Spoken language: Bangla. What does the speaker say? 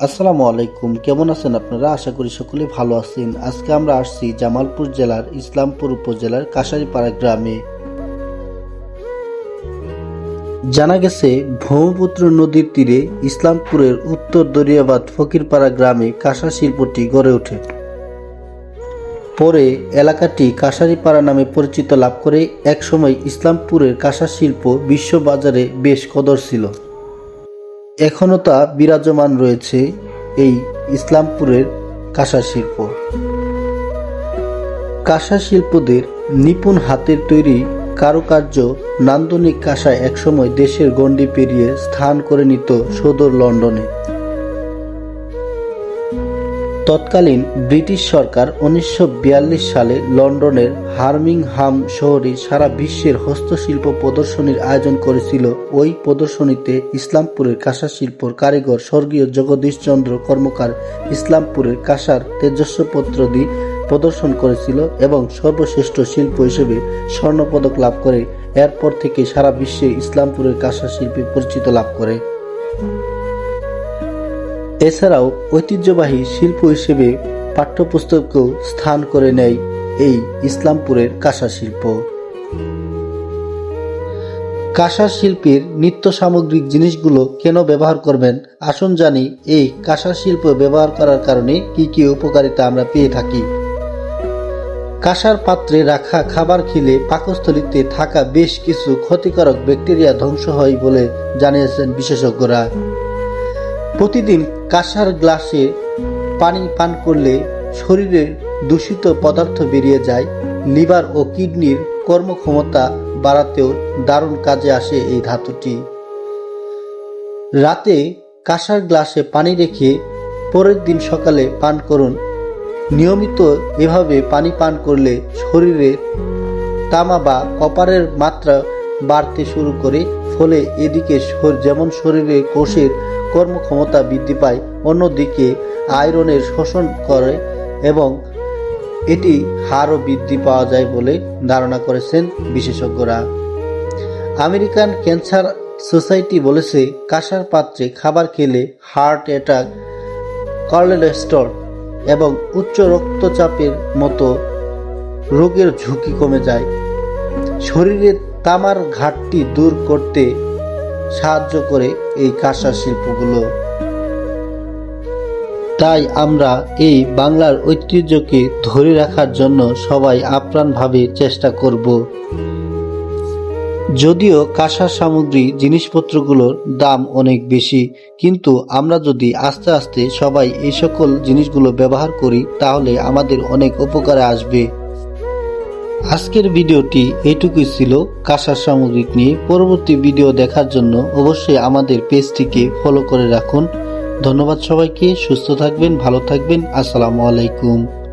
আসসালামু আলাইকুম, কেমন আছেন আপনারা? আশা করি সকলে ভালো আছেন। আজকে আমরা আসছি জামালপুর জেলার ইসলামপুর উপজেলার কাশারিপাড়া গ্রামে। জানা গেছে, ব্রহ্মপুত্র নদীর তীরে ইসলামপুরের উত্তর দরিয়াবাদ ফকিরপাড়া গ্রামে কাঁসা শিল্পটি গড়ে ওঠে। পরে এলাকাটি কাঁসারিপাড়া নামে পরিচিত লাভ করে একসময় ইসলামপুরের কাঁসা শিল্প বিশ্ববাজারে বেশ কদর ছিল। এখনও তা বিরাজমান রয়েছে এই ইসলামপুরের কাঁসা শিল্প। কাঁসা শিল্পদের নিপুণ হাতের তৈরি কারুকার্য নান্দনিক কাঁসা একসময় দেশের গণ্ডি পেরিয়ে স্থান করে নিত সদর লন্ডনে। তৎকালীন ব্রিটিশ সরকার উনিশশো বিয়াল্লিশ সালে লন্ডনের হার্মিংহাম শহরে সারা বিশ্বের হস্তশিল্প প্রদর্শনীর আয়োজন করেছিল। ওই প্রদর্শনীতে ইসলামপুরের কাঁসা শিল্পর কারিগর স্বর্গীয় জগদীশচন্দ্র কর্মকার ইসলামপুরের কাঁসার তেজস্বপত্রদি প্রদর্শন করেছিল এবং সর্বশ্রেষ্ঠ শিল্প হিসেবে স্বর্ণপদক লাভ করে। এরপর থেকে সারা বিশ্বে ইসলামপুরের কাঁসা শিল্পী পরিচিত লাভ করে। এছাড়াও ঐতিহ্যবাহী শিল্প হিসেবে পাঠ্যপুস্তকেও স্থান করে নেয় এই ইসলামপুরের কাঁসা শিল্প। কাঁসা শিল্পীর নিত্য সামগ্রিক জিনিসগুলো কেন ব্যবহার করবেন? আসুন জানি এই কাঁসা শিল্প ব্যবহার করার কারণে কি কি উপকারিতা আমরা পেয়ে থাকি। কাঁসার পাত্রে রাখা খাবার খেলে পাকস্থলিতে থাকা বেশ কিছু ক্ষতিকারক ব্যাকটেরিয়া ধ্বংস হয় বলে জানিয়েছেন বিশেষজ্ঞরা। প্রতিদিন কাঁসার গ্লাসে পানি পান করলে শরীরের দূষিত পদার্থ বেরিয়ে যায়, লিভার ও কিডনির কর্মক্ষমতা বাড়াতেও দারুণ কাজে আসে এই ধাতুটি। রাতে কাঁসার গ্লাসে পানি রেখে পরের দিন সকালে পান করুন। নিয়মিত এভাবে পানি পান করলে শরীরে তামা বা কপারের মাত্রা বাড়তে শুরু করে, ফলে এদিকে যেমন শরীরে কোষের কর্মক্ষমতা বৃদ্ধি পায়, অন্যদিকে আয়রনের শোষণ করে এবং এটি হারও বৃদ্ধি পাওয়া যায় বলে ধারণা করেছেন বিশেষজ্ঞরা। আমেরিকান ক্যান্সার সোসাইটি বলেছে, কাঁসার পাত্রে খাবার খেলে হার্ট অ্যাটাক কোলেস্ট্রল এবং উচ্চ রক্তচাপের মতো রোগের ঝুঁকি কমে যায়। শরীরের তামার ঘাটতি দূর করতে সাহায্য করে এই কাঁসা শিল্পগুলো। তাই আমরা এই বাংলার ঐতিহ্যকে ধরে রাখার জন্য সবাই আপ্রাণভাবে চেষ্টা করব। যদিও কাঁসা সামগ্রী জিনিসপত্রগুলোর দাম অনেক বেশি, কিন্তু আমরা যদি আস্তে আস্তে সবাই এই সকল জিনিসগুলো ব্যবহার করি, তাহলে আমাদের অনেক উপকারে আসবে। আজকের ভিডিওটি এইটুকুই ছিল। কাঁসার সামগ্রিক নিয়ে পরবর্তী ভিডিও দেখার জন্য অবশ্যই আমাদের পেজটিকে ফলো করে রাখুন। ধন্যবাদ সবাইকে, সুস্থ থাকবেন, ভালো থাকবেন। আসসালামু আলাইকুম।